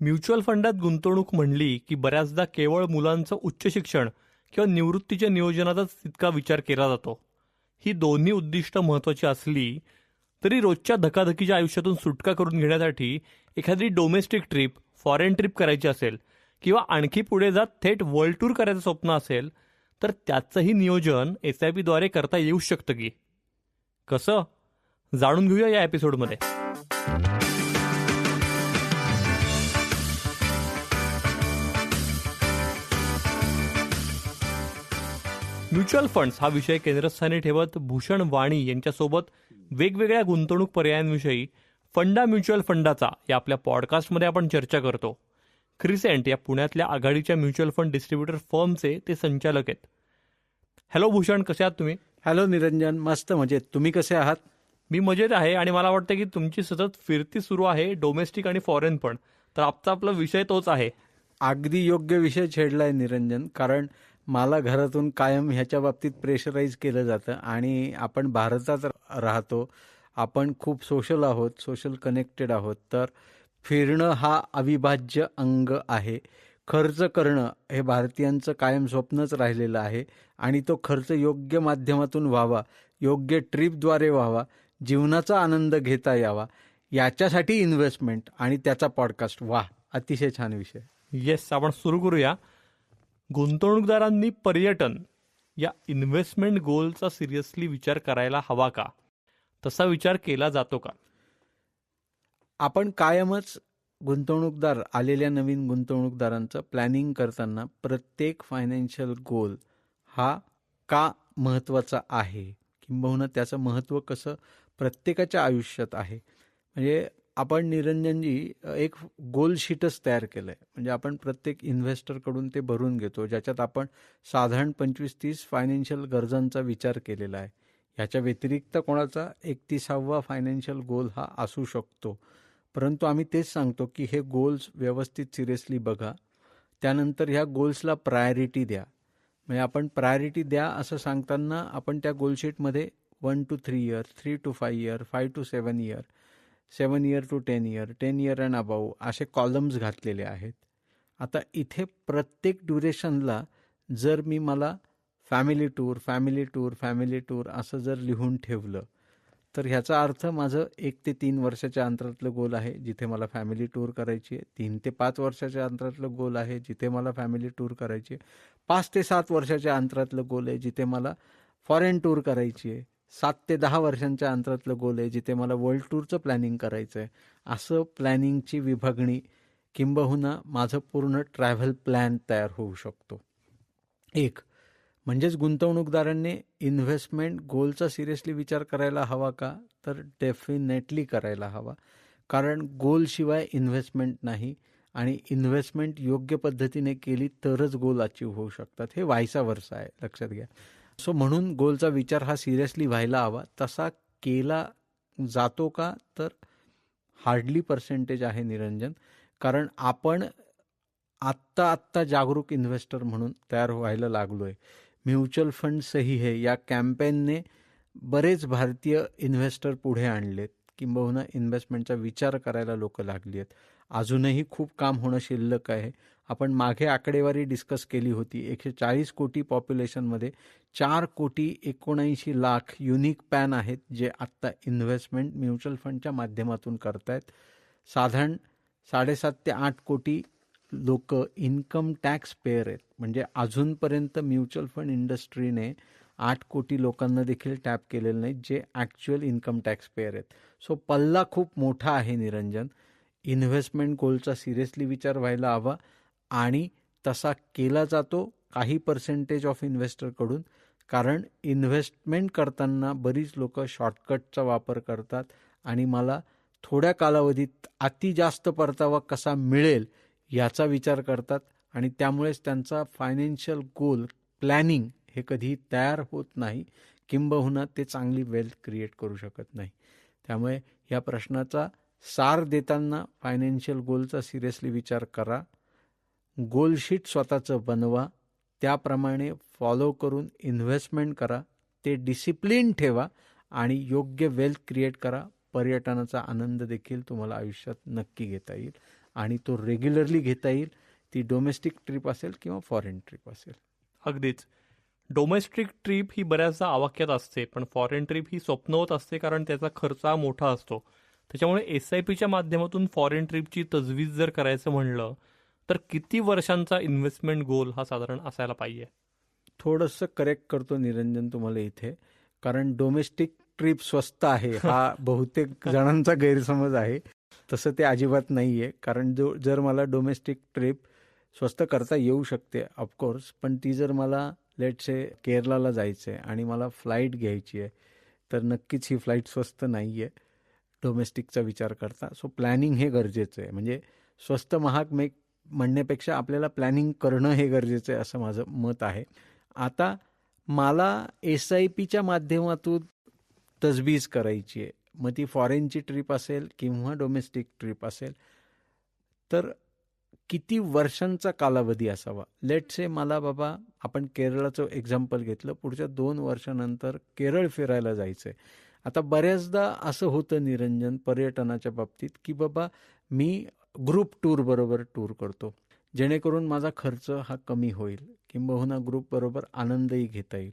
Mutual फंडात गुंतवणूक म्हणली की बऱ्याचदा केवळ मुलांचं उच्च शिक्षण किंवा निवृत्तीच्या नियोजनाचाच तितका विचार केला जातो. ही दोन्ही उद्दिष्ट महत्वाची असली तरी रोजच्या धकाधकीच्या आयुष्यातून सुटका करून घेण्यासाठी एखादी डोमेस्टिक ट्रिप फॉरेन ट्रिप करायची असेल किंवा आणखी पुढे जात थेट वर्ल्ड टूर करायचं स्वप्न असेल तर त्याचंही नियोजन एस आय पीद्वारे करता येऊ शकतं की. कसं? जाणून घेऊया या एपिसोडमध्ये. म्युच्युअल फंड्स हा विषय केंद्रस्थानी ठेवत भूषण वाणी यांच्यासोबत वेगवेगळ्या गुंतवणूक पर्यायांविषयी फंडा म्युच्युअल फंडाचा या आपल्या पॉडकास्टमध्ये आपण चर्चा करतो. क्रिसेंट या पुण्यातल्या आघाडीच्या म्युच्युअल फंड डिस्ट्रीब्युटर फर्मचे ते संचालक आहेत. हॅलो भूषण कसे आहात तुम्ही? हॅलो निरंजन मस्त मजेत. तुम्ही कसे आहात? मी मजेत आहे आणि मला वाटतं की तुमची सतत फिरती सुरू आहे डोमेस्टिक आणि फॉरेन पण. तर आजचा आपला विषय तोच आहे. अगदी योग्य विषय छेडलाय निरंजन कारण मला घरातून कायम ह्याच्या बाबतीत प्रेशराईज केलं जातं आणि आपण भारतात राहतो आपण खूप सोशल आहोत सोशल कनेक्टेड आहोत तर फिरणं हा अविभाज्य अंग आहे. खर्च करणं हे भारतीयांचं कायम स्वप्नच राहिलेलं आहे आणि तो खर्च योग्य माध्यमातून व्हावा योग्य ट्रिपद्वारे व्हावा जीवनाचा आनंद घेता यावा याच्यासाठी इन्व्हेस्टमेंट आणि त्याचा पॉडकास्ट वा अतिशय छान विषय. येस आपण सुरू करूया. गुंतवणूकदारांनी पर्यटन या इन्व्हेस्टमेंट गोलचा सिरियसली विचार करायला हवा का? तसा विचार केला जातो का? आपण कायमच गुंतवणूकदार आलेल्या नवीन गुंतवणूकदारांचं प्लॅनिंग करताना प्रत्येक फायनान्शियल गोल हा का महत्त्वाचा आहे? किंबहुना त्याचं महत्त्व कसं प्रत्येकाच्या आयुष्यात आहे? म्हणजे आपण निरंजनजी एक गोल शीटच तयार केलं आहे म्हणजे आपण प्रत्येक इन्व्हेस्टरकडून ते भरून घेतो ज्याच्यात आपण साधारण पंचवीस तीस फायनान्शियल गरजांचा विचार केलेला आहे. ह्याच्या व्यतिरिक्त कोणाचा एकतीसावा फायनान्शियल गोल हा असू शकतो. परंतु आम्ही तेच सांगतो की हे गोल्स व्यवस्थित सिरियसली बघा. त्यानंतर ह्या गोल्सला प्रायोरिटी द्या. म्हणजे आपण प्रायोरिटी द्या असं सांगताना आपण त्या गोलशीटमध्ये one two three year three two five year five two seven year seven year two ten year ten year and above असे कॉलम्स घातलेले आहेत. आता इथे प्रत्येक ड्युरेशनला जर मी मला family tour family tour family tour असं जर लिहून ठेवलं तर ह्याचा अर्थ माझं एक ते तीन वर्षाच्या अंतरातलं गोल आहे जिथे मला फॅमिली टूर करायची आहे. तीन ते पाच वर्षाच्या अंतरातलं गोल आहे जिथे मला फॅमिली टूर करायची आहे. पाच ते सात वर्षाच्या अंतरातलं गोल आहे जिथे मला फॉरेन टूर करायची आहे. सात ते दहा वर्षांच्या अंतरातलं गोल आहे जिथे मला वर्ल्ड टूरचं प्लॅनिंग करायचं आहे असं प्लॅनिंगची विभागणी किंबहुना माझं पूर्ण ट्रॅव्हल प्लॅन तयार होऊ शकतो. एक म्हणजेच गुंतवणूकदारांनी इन्व्हेस्टमेंट गोलचा सिरियसली विचार करायला हवा का? तर डेफिनेटली करायला हवा. कारण गोलशिवाय इन्व्हेस्टमेंट नाही आणि इन्व्हेस्टमेंट योग्य पद्धतीने केली तरच गोल अचीव होऊ शकतात. हे व्हायसा वर्ष आहे लक्षात घ्या. सो म्हणून गोलचा विचार हा सिरियसली व्हायला हवा. तसा केला जातो का तर हार्डली पर्सेंटेज आहे निरंजन. कारण आपण आत्ता आत्ता जागरूक इन्व्हेस्टर म्हणून तयार व्हायला लागलो आहे म्युच्युअल फंड सही या कॅम्पेनने बरेच भारतीय इन्व्हेस्टर पुढे आणलेत. किंबहुना इन्व्हेस्टमेंटचा विचार करायला लोक लागली आहेत अजूनही खूप काम होणं शिल्लक आहे. आपण मागे आकडेवारी डिस्कस केली होती. एकशे चाळीस कोटी पॉप्युलेशनमध्ये चार कोटी एकोणऐंशी लाख युनिक पॅन आहेत जे आत्ता इन्व्हेस्टमेंट म्युच्युअल फंडच्या माध्यमातून करतायत. साधारण साडेसात ते आठ कोटी लोक इन्कम टॅक्स पेअर आहेत. म्हणजे अजूनपर्यंत म्युच्युअल फंड इंडस्ट्रीने आठ कोटी लोकांना देखील टॅप केलेलं नाही जे ॲक्च्युअल इन्कम टॅक्स पेअर आहेत. सो पल्ला खूप मोठा आहे निरंजन. इन्व्हेस्टमेंट गोलचा सिरियसली विचार व्हायला हवा. आणि तसा केला जातो काही पर्सेंटेज ऑफ इन्व्हेस्टरकडून कारण इन्व्हेस्टमेंट करताना बरीच लोक शॉर्टकटचा वापर करतात आणि मला थोड्या कालावधीत अति जास्त परतावा कसा मिळेल याचा विचार करतात आणि त्यामुळेच त्यांचा फायनान्शियल गोल प्लॅनिंग हे कधी तयार होत नाही. किंबहुना ते चांगली वेल्थ क्रिएट करू शकत नाही. त्यामुळे या प्रश्नाचा सार देताना फायनान्शियल गोलचा सिरियसली विचार करा. गोलशीट स्वतःचं बनवा. त्याप्रमाणे फॉलो करून इन्व्हेस्टमेंट करा ते डिसिप्लिन ठेवा आणि योग्य वेल्थ क्रिएट करा. पर्यटनाचा आनंद देखील तुम्हाला आयुष्यात नक्की घेता येईल आणि तो रेग्युलरली घेता येईल. ती डोमेस्टिक ट्रिप असेल किंवा फॉरेन ट्रिप असेल. अगदीच. डोमेस्टिक ट्रिप ही बऱ्याचदा आवाक्यात असते पण फॉरेन ट्रिप ही स्वप्नवत असते कारण त्याचा खर्च हा मोठा असतो. त्याच्यामुळे एस आय पीच्या माध्यमातून फॉरेन ट्रिपची तजवीज जर करायचं म्हणलं तर किती वर्षांचा इन्व्हेस्टमेंट गोल हा साधारण असायला पाहिजे? थोडंसं करेक्ट करतो निरंजन तुम्हाला इथे. कारण डोमेस्टिक ट्रिप स्वस्त आहे हा बहुतेक जणांचा गैरसमज आहे. तसं ते अजिबात नाही आहे कारण जो जर मला डोमेस्टिक ट्रिप स्वस्त करता येऊ शकते ऑफकोर्स पण ती जर मला लेटसे केरलाला जायचं आहे आणि मला फ्लाईट घ्यायची आहे तर नक्कीच ही फ्लाईट स्वस्त नाही आहे डोमेस्टिकचा विचार करता. सो प्लॅनिंग हे गरजेचं आहे. म्हणजे स्वस्त महाग मेक म्हणण्यापेक्षा आपल्याला प्लॅनिंग करणं हे गरजेचं आहे असं माझं मत आहे. आता मला एस आय पीच्या माध्यमातून तजबीज करायची आहे. मग ती फॉरेनची ट्रिप असेल किंवा डोमेस्टिक ट्रिप असेल तर किती वर्षांचा कालावधी असावा? लेट से मला बाबा आपण केरळाचं एक्झाम्पल घेतलं. पुढच्या दोन वर्षानंतर केरळ फिरायला जायचं आहे आता बऱ्याचदा असं होतं निरंजन पर्यटनाच्या बाबतीत की बाबा मी ग्रुप टूर बरोबर टूर करतो. जेणेकरून माझा खर्च हा कमी होईल. किंबहुना ग्रुप बरोबर आनंदही घेता येईल.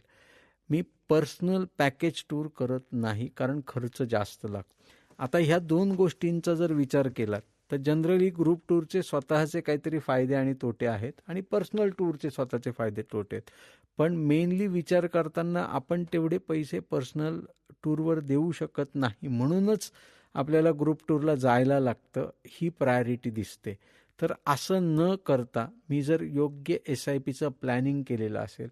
मी पर्सनल पॅकेज टूर करत नाही कारण खर्च जास्त लागतो. आता ह्या दोन गोष्टींचा जर विचार केला तर जनरली ग्रुप टूरचे स्वतःचे काहीतरी फायदे आणि तोटे आहेत आणि पर्सनल टूरचे स्वतःचे फायदे तोटे आहेत. पण मेनली विचार करताना आपण तेवढे पैसे पर्सनल टूरवर देऊ शकत नाही. म्हणूनच आपल्याला ग्रुप टूरला जायला लागतं ही प्रायोरिटी दिसते. तर असं न करता मी जर योग्य एस आय पीचं प्लॅनिंग केलेलं असेल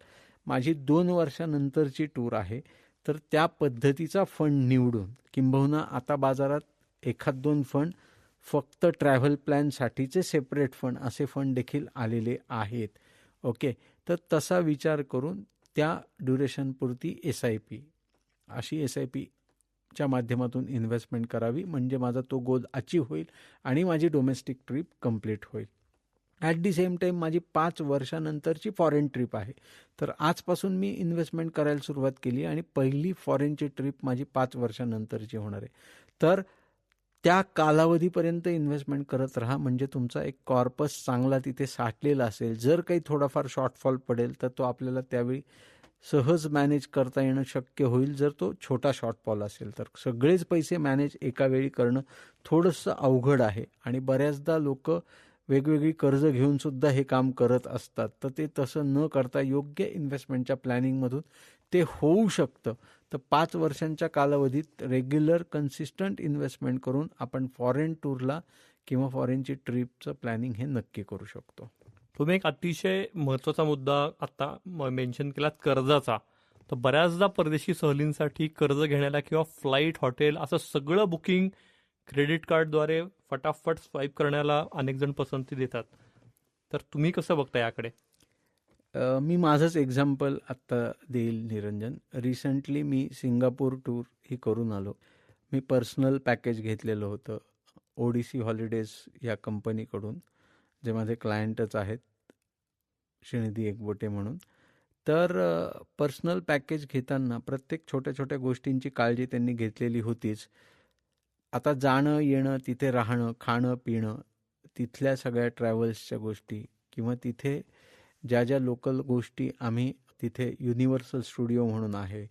माझी दोन वर्षानंतरची टूर आहे तर त्या पद्धतीचा फंड निवडून किंबहुना आता बाजारात एखाद दोन फंड फक्त ट्रॅव्हल प्लॅनसाठीचे सेपरेट फंड असे फंड देखील आलेले आहेत. ओके तर तसा विचार करून त्या ड्युरेशनपुरती एस आय पी अशी एस आय पी च्या माध्यमातून इन्व्हेस्टमेंट करावी. म्हणजे माझा तो गोल अचीव होईल आणि माझी डोमेस्टिक ट्रिप कंप्लीट होईल. ॲट दी सेम टाईम माझी पाच वर्षानंतरची फॉरेन ट्रिप आहे. तर आजपासून मी इन्व्हेस्टमेंट करायला सुरुवात केली आणि पहिली फॉरेनची ट्रिप माझी पाच वर्षानंतरची होणार आहे. तर त्या कालावधीपर्यंत इन्व्हेस्टमेंट करत राहा. म्हणजे तुमचा एक कॉर्पस चांगला तिथे साठलेला असेल. जर काही थोडाफार शॉर्टफॉल पडेल तर तो आपल्याला त्यावेळी सहज मॅनेज करता येणं शक्य होईल. जर तो छोटा शॉर्टफॉल असेल तर. सगळेच पैसे मॅनेज एका वेळी करणं थोडंसं अवघड आहे. आणि बऱ्याचदा लोक वेगवेगळी कर्ज घेऊन सुद्धा हे काम करत असतात. तर ते तसं न करता योग्य इन्व्हेस्टमेंटच्या प्लॅनिंगमधून ते होऊ शकतं. तर पाच वर्षांच्या कालावधीत रेग्युलर कन्सिस्टंट इन्व्हेस्टमेंट करून आपण फॉरेन टूरला किंवा फॉरेनची ट्रिपचं प्लॅनिंग हे नक्की करू शकतो. तुम्ही एक अतिशय महत्त्वाचा मुद्दा आता मेन्शन केलात कर्जाचा. तर बऱ्याचदा परदेशी सहलींसाठी कर्ज घेण्याला किंवा फ्लाईट हॉटेल असं सगळं बुकिंग क्रेडिट कार्डद्वारे फटाफट स्वाईप करण्याला अनेक जण पसंती देतात. तर तुम्ही कसं बघता याकडे? मी माझंच एक्झाम्पल आत्ता देईल निरंजन. रिसेंटली मी सिंगापूर टूर ही करून आलो. मी पर्सनल पॅकेज घेतलेलं होतं. ओडिसी हॉलिडेज या कंपनीकडून जे माझे क्लायंटच आहेत श्रीनिधी एकबोटे म्हणून. तर पर्सनल पॅकेज घेताना प्रत्येक छोट्या छोट्या गोष्टींची काळजी त्यांनी घेतलेली होतीच. आता जाणं येणं तिथे राहणं खाणं पिणं तिथल्या सगळ्या ट्रॅव्हल्सच्या गोष्टी किंवा तिथे ज्या ज्या लोकल गोष्टी आम्ही तिथे युनिव्हर्सल स्टुडिओ म्हणून आहे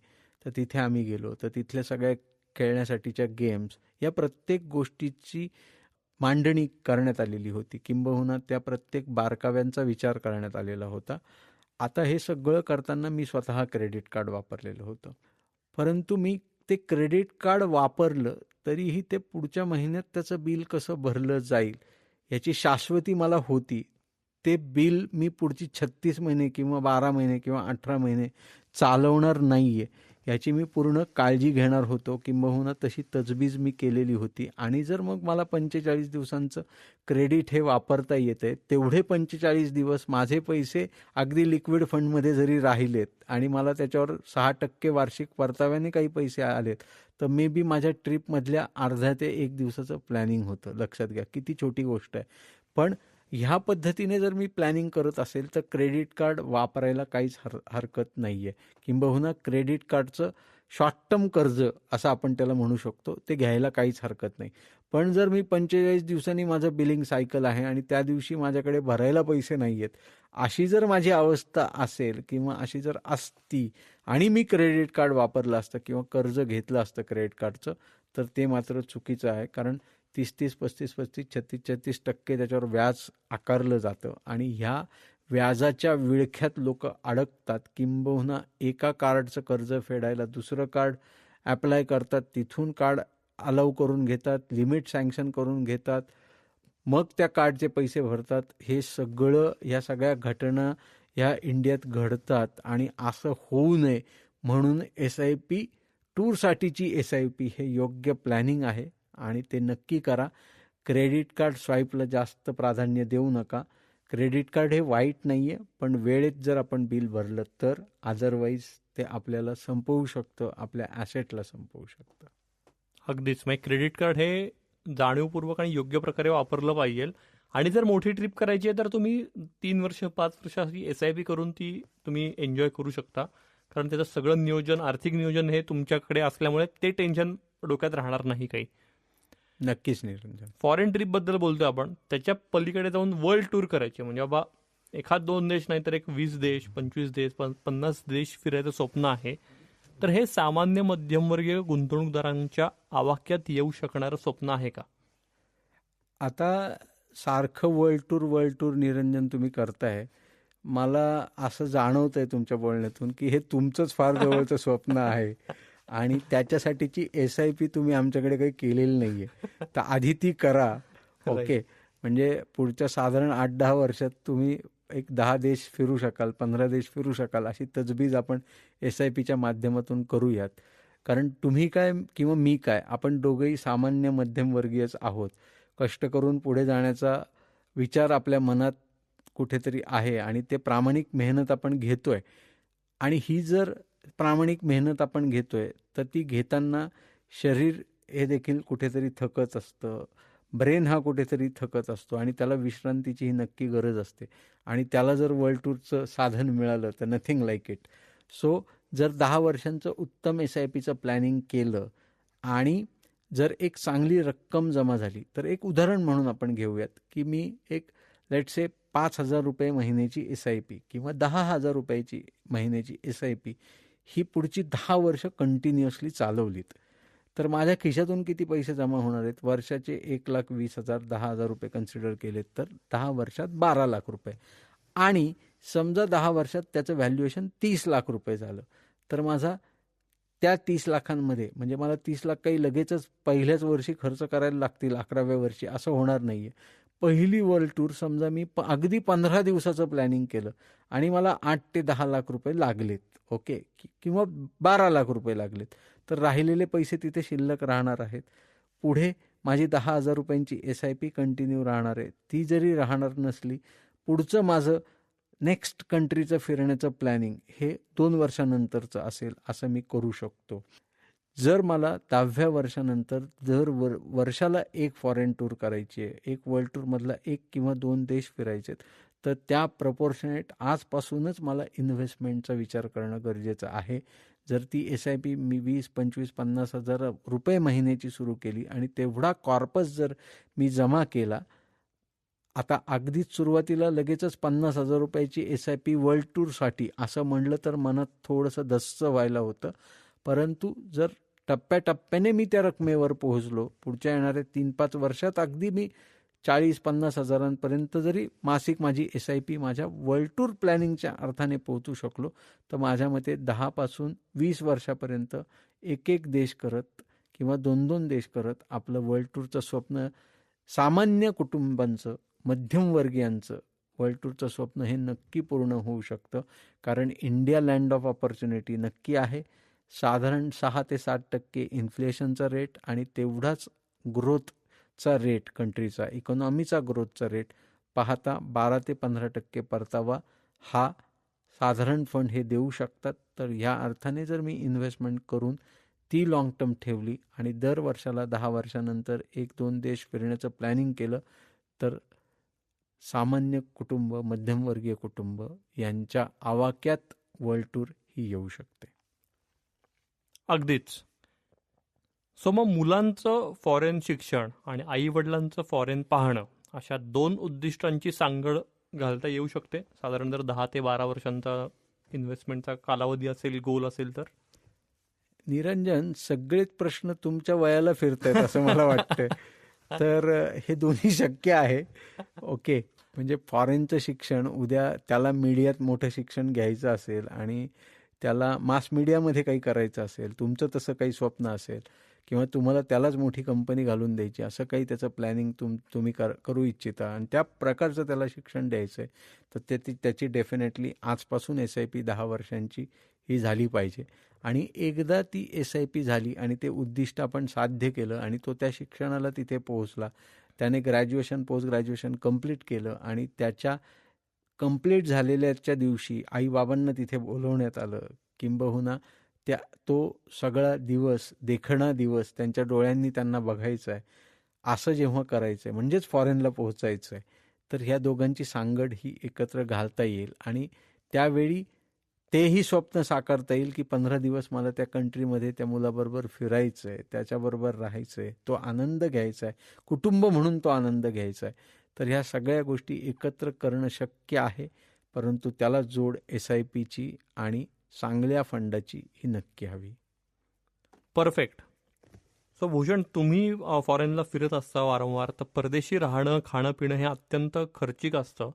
तर तिथे आम्ही गेलो. तर तिथल्या सगळ्या खेळण्यासाठीच्या गेम्स या प्रत्येक गोष्टीची मांडणी करण्यात आलेली होती. किंबहुना त्या प्रत्येक बारकाव्यांचा विचार करण्यात आलेला होता. आता हे सगळं करताना मी स्वतः क्रेडिट कार्ड वापरलेलं होतं. परंतु मी ते क्रेडिट कार्ड वापरलं तरीही ते पुढच्या महिन्यात त्याचं बिल कसं भरलं जाईल याची शाश्वती मला होती. ते बिल मी पुढची छत्तीस महिने किंवा बारा महिने किंवा अठरा महिने चालवणार नाही आहे याची मी पूर्ण काळजी घेणार होतो किंबहुना तशी तजबीज मी केलेली होती. आणि जर मग मला पंचेचाळीस दिवसांचं क्रेडिट हे वापरता येतं आहे तेवढे पंचेचाळीस दिवस माझे पैसे अगदी लिक्विड फंडमध्ये जरी राहिलेत आणि मला त्याच्यावर सहा टक्के वार्षिक परताव्याने काही पैसे आलेत तर मे बी माझ्या ट्रिपमधल्या अर्ध्या ते एक दिवसाचं प्लॅनिंग होतं. लक्षात घ्या किती छोटी गोष्ट आहे. पण ह्या पद्धतीने जर मी प्लॅनिंग करत असेल तर क्रेडिट कार्ड वापरायला काहीच हर हरकत नाही आहे किंबहुना क्रेडिट कार्डचं शॉर्ट टर्म कर्ज असं आपण त्याला म्हणू शकतो ते घ्यायला काहीच हरकत नाही. पण जर मी पंचेचाळीस दिवसांनी माझं बिलिंग सायकल आहे आणि त्या दिवशी माझ्याकडे भरायला पैसे नाही आहेत अशी जर माझी अवस्था असेल किंवा अशी जर असती आणि मी क्रेडिट कार्ड वापरलं असतं किंवा कर्ज घेतलं असतं क्रेडिट कार्डचं तर ते मात्र चुकीचं आहे. कारण तीस तीस पस्तीस पस्तीस छत्तीस छत्तीस टक्के त्याच्यावर व्याज आकारलं जातं. आणि ह्या व्याजाच्या विळख्यात लोक अडकतात. किंबहुना एका कार्डचं कर्ज फेडायला दुसरं कार्ड ॲप्लाय करतात. तिथून कार्ड अलाव करून घेतात लिमिट सँक्शन करून घेतात. मग त्या कार्डचे पैसे भरतात. हे सगळं ह्या सगळ्या घटना ह्या इंडियात घडतात. आणि असं होऊ नये म्हणून एस आय पी टूरसाठीची एस आय पी हे योग्य प्लॅनिंग आहे. आणि ते नक्की करा. क्रेडिट कार्ड स्वाईपला जास्त प्राधान्य देऊ नका. क्रेडिट कार्ड हे वाईट नाही आहे पण वेळेत जर आपण बिल भरलं तर अदरवाईज ते आपल्याला संपवू शकतं आपल्या ॲसेटला संपवू शकतं. अगदीच. म्हणजे क्रेडिट कार्ड हे जाणीवपूर्वक आणि योग्य प्रकारे वापरलं पाहिजे. आणि जर मोठी ट्रिप करायची आहे तर तुम्ही तीन वर्ष पाच वर्ष अशी एस आय पी करून ती तुम्ही एन्जॉय करू शकता. कारण त्याचं सगळं नियोजन आर्थिक नियोजन हे तुमच्याकडे असल्यामुळे ते टेन्शन डोक्यात राहणार नाही काही. नक्कीच निरंजन. फॉरेन ट्रिपबद्दल बोलतोय आपण. त्याच्या पलीकडे जाऊन वर्ल्ड टूर करायचे म्हणजे बाबा एखाद दोन देश नाही तर एक वीस देश पंचवीस देश पन- पन्नास देश फिरायचं स्वप्न आहे. तर हे सामान्य मध्यमवर्गीय गुंतवणूकदारांच्या आवाक्यात येऊ शकणारं स्वप्न आहे का? आता सारखं world tour world tour Niranjan तुम्ही करताय. मला असं जाणवतंय तुमच्या बोलण्यातून की हे तुमचंच फार जवळचं स्वप्न आहे. आणि त्याच्यासाठीची एस आय पी तुम्ही आमच्याकडे काही केलेली नाहीये. तर आधी ती करा. ओके. म्हणजे पुढच्या साधारण आठ दहा वर्षात तुम्ही एक दहा देश फिरू शकाल पंधरा देश फिरू शकाल अशी तजबीज आपण एस आय पीच्या माध्यमातून करूयात. कारण तुम्ही काय किंवा मी काय आपण दोघंही सामान्य मध्यमवर्गीयच आहोत. कष्ट करून पुढे जाण्याचा विचार आपल्या मनात कुठेतरी आहे आणि ते प्रामाणिक मेहनत आपण घेतोय. आणि ही जर प्रामाणिक मेहनत आपण घेतोय तर ती घेताना शरीर हे देखील कुठेतरी थकत असतं. ब्रेन हा कुठेतरी थकत असतो आणि त्याला विश्रांतीची ही नक्की गरज असते. आणि त्याला जर वर्ल्ड टूरचं साधन मिळालं तर नथिंग लाईक इट सो जर दहा वर्षांचं उत्तम एस आय पीचं प्लॅनिंग केलं आणि जर एक चांगली रक्कम जमा झाली तर एक उदाहरण म्हणून आपण घेऊयात की मी एक लेट से पाच हजार रुपये महिन्याची एस आय पी किंवा दहा हजार रुपयाची महिन्याची एस आय पी ही पुढची दहा वर्ष कंटिन्युअसली चालवलीत. तर माझ्या खिशातून किती पैसे जमा होणार आहेत? वर्षाचे एक लाख वीस हजार दहा हजार रुपये कन्सिडर केलेत तर दहा वर्षात बारा लाख रुपये. आणि समजा दहा वर्षात त्याचं व्हॅल्युएशन तीस लाख रुपये झालं तर माझा त्या तीस लाखांमध्ये म्हणजे मला तीस लाख काही लगेचच पहिल्याच वर्षी खर्च करायला लागतील अकराव्या वर्षी असं होणार नाही आहे पहिली वर्ल्ड टूर समजा मी प अगदी पंधरा दिवसाचं प्लॅनिंग केलं आणि मला आठ ते दहा लाख रुपये लागलेत ओके किंवा बारा लाख रुपये लागलेत. तर राहिलेले पैसे तिथे शिल्लक राहणार आहेत. पुढे माझी दहा हजार रुपयांची एस आय पी कंटिन्यू राहणार आहे. ती जरी राहणार नसली पुढचं माझं नेक्स्ट कंट्रीचं फिरण्याचं प्लॅनिंग हे दोन वर्षानंतरचं असेल असं मी करू शकतो. जर मला दहाव्या वर्षानंतर दर वर वर्षाला एक फॉरेन टूर करायची आहे एक वर्ल्ड टूरमधला एक किंवा दोन देश फिरायचे आहेत, तर त्या प्रपोर्शनेट आजपासूनच मला इन्व्हेस्टमेंटचा विचार करणं गरजेचं आहे. जर ती एस आय पी मी वीस पंचवीस पन्नास हजार रुपये महिन्याची सुरू केली आणि तेवढा कॉर्पस जर मी जमा केला आता अगदीच सुरुवातीला लगेचच पन्नास हजार रुपयाची एस आय पी वर्ल्ड टूरसाठी असं म्हणलं तर मनात थोडंसं दस्त व्हायला होतं. परंतु जर टप्प्याटप्प्याने मी त्या रकमेवर पोहोचलो. पुढच्या येणाऱ्या तीन पाच वर्षात अगदी मी चाळीस पन्नास हजारांपर्यंत जरी मासिक माझी एस आय पी माझ्या वर्ल्ड टूर प्लॅनिंगच्या अर्थाने पोहोचू शकलो तर माझ्या मते दहापासून वीस वर्षापर्यंत एक एक देश करत किंवा दोन दोन देश करत आपलं वर्ल्ड टूरचं स्वप्न सामान्य कुटुंबांचं मध्यमवर्गीयांचं वर्ल्ड टूरचं स्वप्न हे नक्की पूर्ण होऊ शकतं. कारण इंडिया लँड ऑफ ऑपॉर्च्युनिटी नक्की आहे. साधारण सहा ते सात टक्के इन्फ्लेशनचा रेट आणि तेवढाच ग्रोथचा रेट कंट्रीचा इकॉनॉमीचा ग्रोथचा रेट पाहता बारा ते पंधरा टक्के परतावा हा साधारण फंड हे देऊ शकतात. तर ह्या अर्थाने जर मी इन्व्हेस्टमेंट करून ती लाँग टर्म ठेवली आणि दर वर्षाला दहा वर्षानंतर एक दोन देश फिरण्याचं प्लॅनिंग केलं तर सामान्य कुटुंब मध्यमवर्गीय कुटुंब यांच्या आवाक्यात वर्ल्ड टूर ही येऊ शकते. अगदीच. सो मग मुलांचं फॉरेन शिक्षण आणि आई वडिलांचं फॉरेन पाहणं अशा दोन उद्दिष्टांची सांगड घालता येऊ शकते. साधारण जर दहा ते बारा वर्षांचा इन्व्हेस्टमेंटचा कालावधी असेल गोल असेल तर? निरंजन सगळेच प्रश्न तुमच्या वयाला फिरत आहेत असं मला वाटतं तर हे दोन्ही शक्य आहे. ओके. म्हणजे फॉरेनचं शिक्षण उद्या त्याला मीडियात मोठं शिक्षण घ्यायचं असेल आणि त्याला मास मीडियामध्ये काही करायचं असेल तुमचं तसं काही स्वप्न असेल किंवा तुम्हाला त्यालाच मोठी कंपनी घालून द्यायची असं काही त्याचं प्लॅनिंग तुम तुम्ही कर करू इच्छिता आणि त्या प्रकारचं त्याला शिक्षण द्यायचं आहे तर ते ती- त्याची डेफिनेटली आजपासून एस आय पी दहा वर्षांची ही झाली पाहिजे. आणि एकदा ती एस आय पी झाली आणि ते उद्दिष्ट आपण साध्य केलं आणि तो त्या शिक्षणाला तिथे पोहोचला त्याने ग्रॅज्युएशन पोस्ट ग्रॅज्युएशन कंप्लीट केलं आणि त्याच्या कंप्लीट झालेल्याच्या दिवशी आईबाबांना तिथे बोलवण्यात आलं. किंबहुना त्या तो सगळा दिवस देखणा दिवस त्यांच्या डोळ्यांनी त्यांना बघायचा आहे असं जेव्हा करायचं आहे म्हणजेच फॉरेनला पोहोचायचं आहे तर ह्या दोघांची सांगड ही एकत्र घालता येईल. आणि त्यावेळी तेही स्वप्न साकारता येईल की पंधरा दिवस मला त्या कंट्रीमध्ये त्या मुलाबरोबर फिरायचं आहे त्याच्याबरोबर राहायचं आहे तो आनंद घ्यायचा आहे कुटुंब म्हणून तो आनंद घ्यायचा आहे तर ह्या सगळ्या गोष्टी एकत्र करणं शक्य आहे परंतु त्याला जोड एस आय पीची आणि चांगल्या फंडाची ही नक्की हवी. परफेक्ट सो भूषण तुम्ही फॉरेनला फिरत असता वारंवार तर परदेशी राहणं खाणं पिणं हे अत्यंत खर्चिक असतं.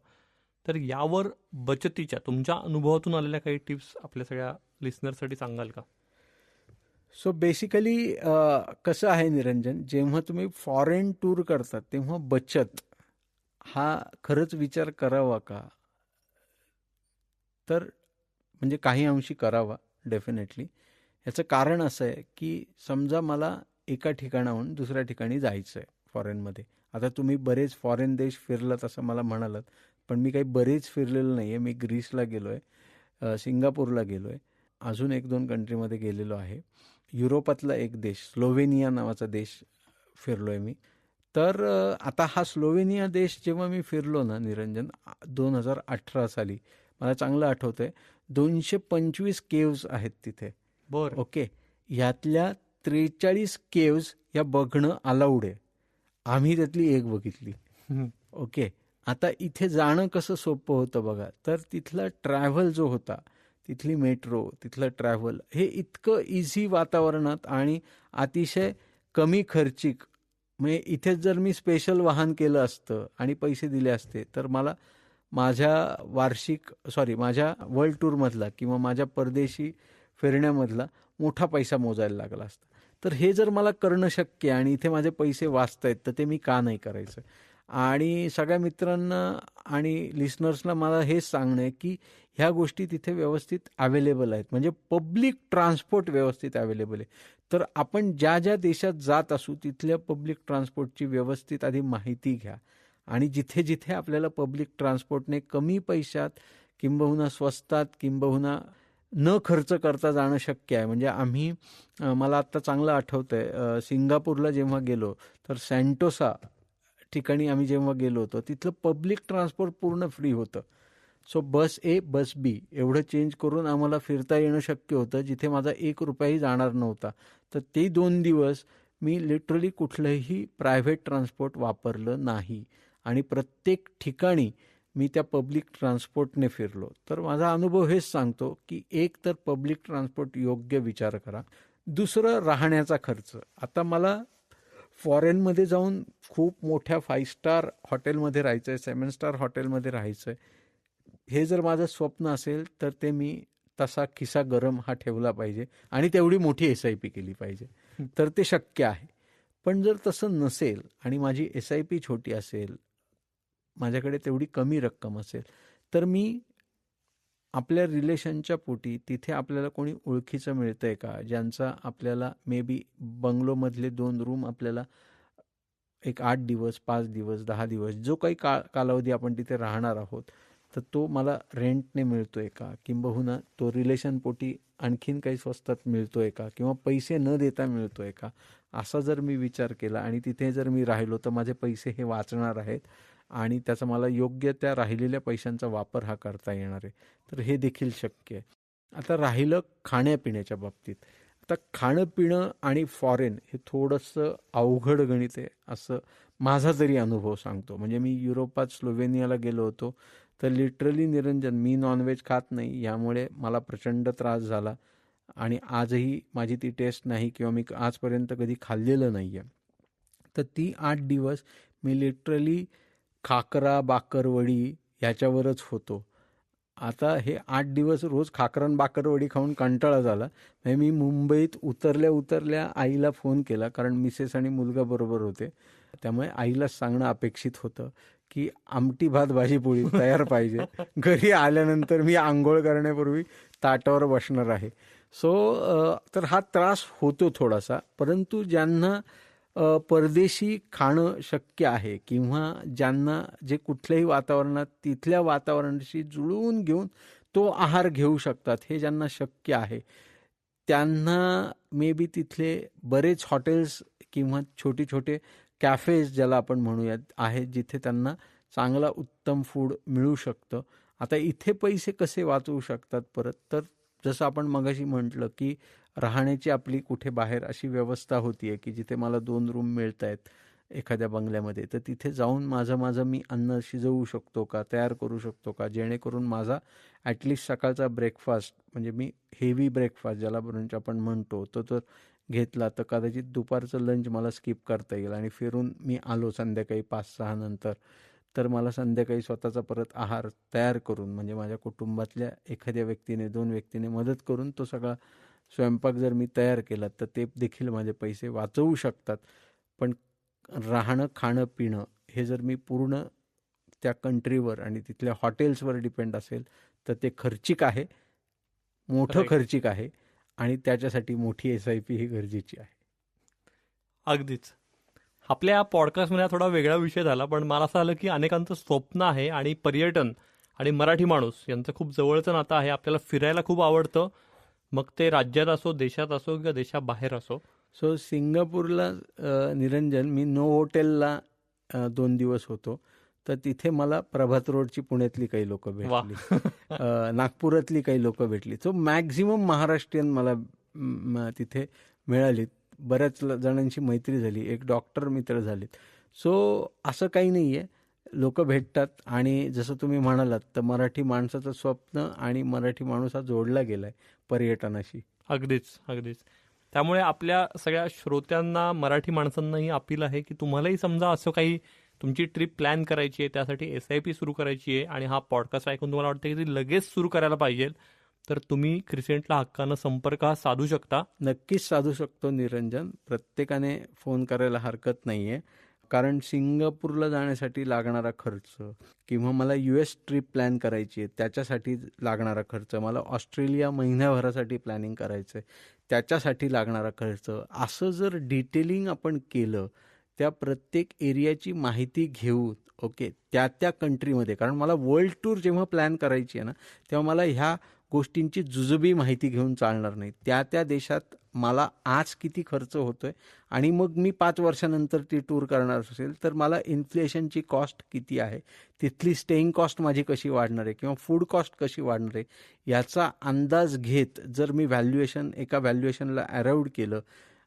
तर यावर बचतीच्या तुमच्या अनुभवातून आलेल्या काही टिप्स आपल्या सगळ्या लिस्नरसाठी सांगाल का? सो बेसिकली कसं आहे निरंजन जेव्हा तुम्ही फॉरेन टूर करतात तेव्हा बचत हा खरंच विचार करावा का? तर म्हणजे काही अंशी करावा डेफिनेटली याचं कारण असं आहे की समजा मला एका ठिकाणाहून दुसऱ्या ठिकाणी जायचं आहे फॉरेनमध्ये आता तुम्ही बरेच फॉरेन देश फिरलात असं मला म्हणालात पण मी काही बरेच फिरलेलो नाही आहे मी ग्रीसला गेलो आहे सिंगापूरला गेलो आहे अजून एक दोन कंट्रीमध्ये गेलेलो आहे. युरोपातला एक देश स्लोवेनिया नावाचा देश फिरलो आहे मी. तर आता हा स्लोवेनिया देश जेव्हा मी फिरलो ना निरंजन दोन हजार अठरा साली मला चांगलं आठवतं आहे दोनशे पंचवीस केव्ज आहेत तिथे. बरं. ओके? यातल्या त्रेचाळीस केव्ज या बघणं अलाउड आहे. आम्ही त्यातली एक बघितली. ओके? आता इथे जाणं कसं सोपं होतं बघा. तर तिथला ट्रॅव्हल जो होता तिथली मेट्रो तिथलं ट्रॅव्हल हे इतकं इझी वातावरणात आणि अतिशय कमी खर्चिक म्हणजे इथेच जर मी स्पेशल वाहन केलं असतं आणि पैसे दिले असते तर मला माझ्या वार्षिक सॉरी माझ्या वर्ल्ड टूरमधला किंवा माझ्या परदेशी फिरण्यामधला मोठा पैसा मोजायला लागला असता. तर हे जर मला करणं शक्य आहे आणि इथे माझे पैसे वाचतायत तर ते मी का नाही करायचं? आणि सगळ्या मित्रांना आणि लिस्नर्सला मला हेच सांगणं आहे की ह्या गोष्टी तिथे व्यवस्थित अवेलेबल आहेत. म्हणजे पब्लिक ट्रान्सपोर्ट व्यवस्थित अवेलेबल आहे. तर आपण ज्या ज्या देशात जात असू तिथल्या पब्लिक ट्रान्सपोर्टची व्यवस्थित आधी माहिती घ्या. आणि जिथे जिथे आपल्याला पब्लिक ट्रान्सपोर्टने कमी पैशात किंबहुना स्वस्तात किंबहुना न खर्च करता जाणं शक्य आहे. म्हणजे आम्ही मला आत्ता चांगलं आठवतं आहे सिंगापूरला जेव्हा गेलो तर सँटोसा ठिकाणी आम्ही जेव्हा गेलो होतो तिथलं पब्लिक ट्रान्सपोर्ट पूर्ण फ्री होतं. So bus A bus B एवढं चेंज करून आम्हाला फिरता येणं शक्य होतं जिथे माझा एक रुपयाही जाणार नव्हता. तर ते दोन दिवस मी लिटरली कुठलंही प्रायव्हेट ट्रान्सपोर्ट वापरलं नाही. आणि प्रत्येक ठिकाणी मी त्या पब्लिक ट्रान्सपोर्टने फिरलो. तर माझा अनुभव हेच सांगतो की एक तर पब्लिक ट्रान्सपोर्ट योग्य विचार करा. दुसरं राहण्याचा खर्च. आता मला फॉरेनमध्ये जाऊन खूप मोठ्या फाईव्ह स्टार हॉटेलमध्ये राहायचं आहे सेवन स्टार हॉटेलमध्ये राहायचं आहे हे जर माझं स्वप्न असेल तर ते मी तसा खिसा गरम हा ठेवला पाहिजे आणि तेवढी मोठी एस आय पी केली पाहिजे. तर ते शक्य आहे. पण जर तसं नसेल आणि माझी एस आय पी छोटी असेल माझ्याकडे तेवढी कमी रक्कम असेल तर मी आपल्या रिलेशनच्या पोटी तिथे आपल्याला कोणी ओळखीचं मिळतं आहे का? ज्यांचा आपल्याला मे बी बंगलोमधले दोन रूम आपल्याला एक आठ दिवस पाच दिवस दहा दिवस जो काही का कालावधी आपण तिथे राहणार आहोत तर तो मला रेंटने मिळतोय का? किंबहुना तो रिलेशनपोटी आणखीन काही स्वस्तात मिळतोय का? किंवा पैसे न देता मिळतोय का? असा जर मी विचार केला आणि तिथे जर मी राहिलो तर माझे पैसे हे वाचणार आहेत आणि त्याचा मला योग्य त्या राहिलेल्या पैशांचा वापर हा करता येणार आहे. तर हे देखील शक्य आहे. आता राहिलं खाण्यापिण्याच्या बाबतीत. आता खाणं पिणं आणि फॉरेन हे थोडंसं अवघड गणित आहे असं माझा तरी अनुभव सांगतो. म्हणजे मी युरोपात स्लोवेनियाला गेलो होतो तर लिटरली निरंजन मी नॉनव्हेज खात नाही यामुळे मला प्रचंड त्रास झाला आणि आजही माझी ती टेस्ट नाही किंवा मी आजपर्यंत कधी खाल्लेलं नाही आहे तर ती आठ दिवस मी लिटरली खाकरा बाकरवडी ह्याच्यावरच होतो. आता हे आठ दिवस रोज खाकरन बाकरवडी खाऊन कंटाळा झाला. म्हणजे मी मुंबईत उतरल्या उतरल्या आईला फोन केला कारण मिसेस आणि मुलगा बरोबर होते. त्यामुळे आईलाच सांगणं अपेक्षित होतं की आमटी भात भाजी पोळी तयार पाहिजे. घरी आल्यानंतर मी आंघोळ करण्यापूर्वी ताटावर बसणार आहे. सो तर हा त्रास होतो थोडासा परंतु ज्यांना परदेशी खाणं शक्य आहे किंवा ज्यांना जे कुठल्याही वातावरणात तिथल्या वातावरणाशी जुळवून घेऊन तो आहार घेऊ शकतात हे ज्यांना शक्य आहे. त्यांना मे बी तिथले बरेच हॉटेल्स किंवा छोटे छोटे कॅफेज ज्याला आपण म्हणूयात आहेत जिथे त्यांना चांगला उत्तम फूड मिळू शकतं. आता इथे पैसे कसे वाचवू शकतात परत? तर जसं आपण मगाशी म्हटलं की राहण्याची आपली कुठे बाहेर अशी व्यवस्था होती आहे की जिथे मला दोन रूम मिळत आहेत एखाद्या बंगल्यामध्ये तर तिथे जाऊन माझं माझं मी अन्न शिजवू शकतो का तयार करू शकतो का जेणेकरून माझा ॲटलिस्ट सकाळचा ब्रेकफास्ट म्हणजे मी हेवी ब्रेकफास्ट ज्याला ब्रंच आपण म्हणतो तो तर घेतला तर कदाचित दुपारचं लंच मला स्किप करता येईल आणि फिरून मी आलो संध्याकाळी पाच सहा नंतर तर मला संध्याकाळी स्वतःचा परत आहार तयार करून म्हणजे माझ्या कुटुंबातल्या एखाद्या व्यक्तीने दोन व्यक्तीने मदत करून तो सगळा स्वयंपाक जर मी तयार केला तर ते देखील माझे पैसे वाचवू शकतात. पण राहणं खाणं पिणं हे जर मी पूर्ण त्या कंट्रीवर आणि तिथल्या हॉटेल्सवर डिपेंड असेल तर ते खर्चिक आहे. मोठं. खर्चिक आहे आणि त्याच्यासाठी मोठी एस आय पी ही गरजेची आहे. अगदीच. आपल्या या पॉडकास्टमध्ये हा थोडा वेगळा विषय झाला पण मला असं आलं की अनेकांचं स्वप्न आहे आणि पर्यटन आणि मराठी माणूस यांचं खूप जवळचं नातं आहे. आपल्याला फिरायला खूप आवडतं. मग ते राज्यात असो देशात असो किंवा देशाबाहेर असो? सो सिंगापूरला निरंजन मी नो हॉटेलला दोन दिवस होतो. तर तिथे मला प्रभात रोडची पुण्यातली काही लोक भेटली. नागपुरातली काही लोक भेटली. सो मॅक्झिमम महाराष्ट्रीयन मला तिथे मिळालीत बऱ्याच जणांशी मैत्री झाली. एक डॉक्टर मित्र झालेत. सो असं काही नाही आहे लोक भेटतात आणि जसं तुम्ही म्हणालात तर मराठी माणसाचं स्वप्न आणि मराठी माणूस हा जोडला गेलाय. पर्यटनाशी. अगदीच अगदीच. त्यामुळे आपल्या सगळ्या श्रोत्यांना मराठी माणसांनाही अपील आहे की तुम्हालाही समजा असं काही तुमची ट्रिप प्लॅन करायची आहे त्यासाठी एस आय पी सुरू करायची आहे आणि हा पॉडकास्ट ऐकून तुम्हाला वाटतं की ती लगेच सुरू करायला पाहिजे तर तुम्ही क्रिसेंटला हक्कानं संपर्क हा साधू शकता. नक्कीच साधू शकतो निरंजन. प्रत्येकाने फोन करायला हरकत नाही आहे कारण सिंगापूरला जाण्यासाठी लागणारा खर्च किंवा मला यू एस ट्रिप प्लॅन करायची आहे त्याच्यासाठी लागणारा खर्च मला ऑस्ट्रेलिया महिन्याभरासाठी प्लॅनिंग करायचं आहे त्याच्यासाठी लागणारा खर्च असं जर डिटेलिंग आपण केलं त्या प्रत्येक एरियाची माहिती घेऊन ओके त्या त्या कंट्रीमध्ये कारण मला वर्ल्ड टूर जेव्हा प्लॅन करायची आहे ना तेव्हा मला ह्या गोष्टींची जुजबी माहिती घेऊन चालणार नाही. त्या त्या देशात मला आज किती खर्च होतोय आणि मग मी पाच वर्षानंतर ती टूर करणार असेल तर मला इन्फ्लेशनची कॉस्ट किती आहे? तिथली स्टेईंग कॉस्ट माझी कशी वाढणार आहे किंवा फूड कॉस्ट कशी वाढणार आहे? याचा अंदाज घेत जर मी व्हॅल्युएशन एका व्हॅल्युएशनला अराऊड केलं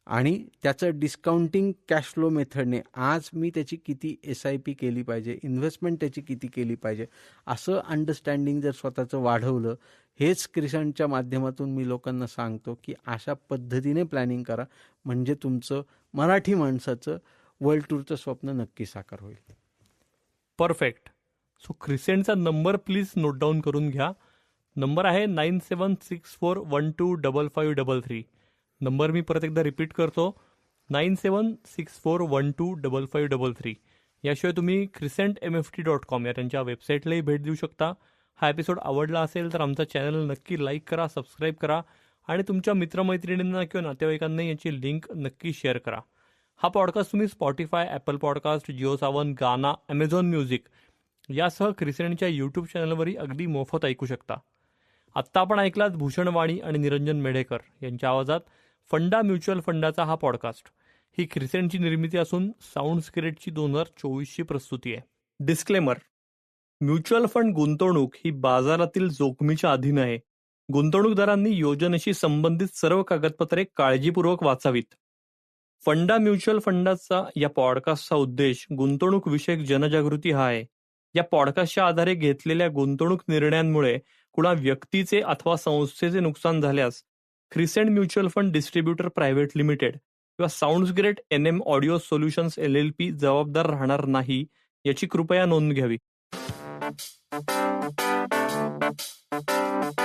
आणि त्याचं डिस्काउंटिंग कॅश फ्लो मेथडने आज मी त्याची किती एस आय पी केली पाहिजे इन्व्हेस्टमेंट त्याची किती केली पाहिजे असं अंडरस्टँडिंग जर स्वतःचं वाढवलं हेच क्रिसंटच्या माध्यमातून मी लोकांना सांगतो की अशा पद्धतीने प्लॅनिंग करा. म्हणजे तुमचं मराठी माणसाचं वर्ल्ड टूरचं स्वप्न नक्की साकार होईल. परफेक्ट सो क्रिसेंटचा नंबर प्लीज नोट डाऊन करून घ्या. नंबर आहे nine seven six four one two double five double three number मी परत एकदा रिपीट करतो. Nine seven six four one two double five double three याशिवाय तुम्ही Crescent M F T dot com या त्यांच्या वेबसाईटलाही भेट देऊ शकता. हा एपिसोड आवडला असेल तर आमचा चॅनल नक्की लाईक करा सबस्क्राईब करा आणि तुमच्या मित्रमैत्रिणींना किंवा नातेवाईकांना याची लिंक नक्की शेअर करा. हा पॉडकास्ट तुम्ही Spotify Apple podcast Jio Saavn Gaana Amazon music यासह क्रिसेंटच्या यूट्यूब चॅनलवरही अगदी मोफत ऐकू शकता. आत्ता आपण ऐकलात भूषण वाणी आणि निरंजन मेढेकर यांच्या आवाजात फंडा म्युच्युअल फंडाचा हा पॉडकास्ट ही क्रिसेंटची निर्मिती असून साऊंड स्क्रिप्टची दोन हजार चोवीसची प्रस्तुती आहे. डिस्क्लेमर म्युच्युअल फंड गुंतवणूक ही बाजारातील जोखमीच्या अधीन आहे. गुंतवणूकदारांनी योजनेशी संबंधित सर्व कागदपत्रे काळजीपूर्वक वाचावीत. फंडा म्युच्युअल फंडाचा या पॉडकास्टचा उद्देश गुंतवणूक विषयक जनजागृती हा आहे. या पॉडकास्टच्या आधारे घेतलेल्या गुंतवणूक निर्णयांमुळे कुणा व्यक्तीचे अथवा संस्थेचे नुकसान झाल्यास Crescent mutual fund distributor private limited किंवा sounds great N M audio solutions L L P जबाबदार राहणार नाही याची कृपया नोंद घ्यावी. Thank you.